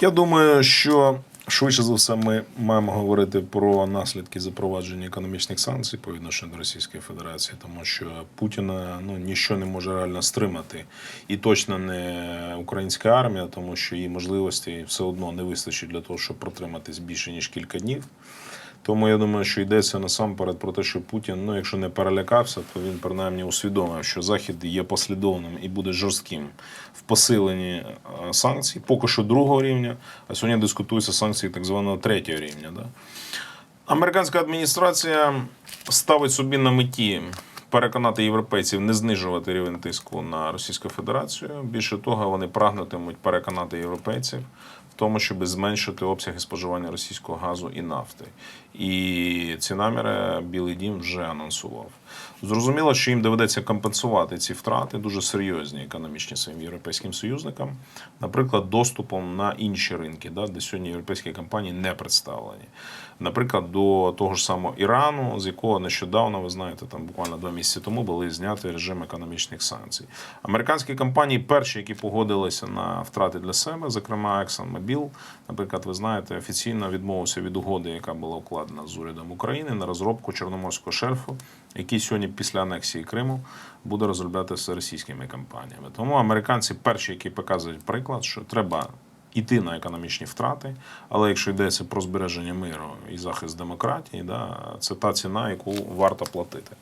Я думаю, що швидше за все ми маємо говорити про наслідки запровадження економічних санкцій по відношенню до Російської Федерації, тому що Путіна ну ніщо не може реально стримати, і точно не українська армія, тому що її можливості все одно не вистачить для того, щоб протриматись більше ніж кілька днів. Тому я думаю, що йдеться насамперед про те, що Путін, ну якщо не перелякався, то він принаймні усвідомив, що Захід є послідовним і буде жорстким в посиленні е, санкцій, поки що другого рівня, а сьогодні дискутуються санкції так званого третього рівня. Да? Американська адміністрація ставить собі на меті переконати європейців не знижувати рівень тиску на Російську Федерацію. Більше того, вони прагнутимуть переконати європейців в тому, щоб зменшити обсяги споживання російського газу і нафти. І ці наміри Білий Дім вже анонсував. Зрозуміло, що їм доведеться компенсувати ці втрати дуже серйозні економічні своїм європейським союзникам, наприклад, доступом на інші ринки, да, де сьогодні європейські компанії не представлені. Наприклад, до того ж самого Ірану, з якого нещодавно, ви знаєте, там буквально два місяці тому були зняті режим економічних санкцій. Американські компанії перші, які погодилися на втрати для себе, зокрема ExxonMobil, наприклад, ви знаєте, офіційно відмовився від угоди, яка була укладена з урядом України на розробку Чорноморського шельфу, який сьогодні після анексії Криму буде розроблятися російськими компаніями. Тому американці перші, які показують приклад, що треба іти на економічні втрати, але якщо йдеться про збереження миру і захист демократії, да, це та ціна, яку варто платити.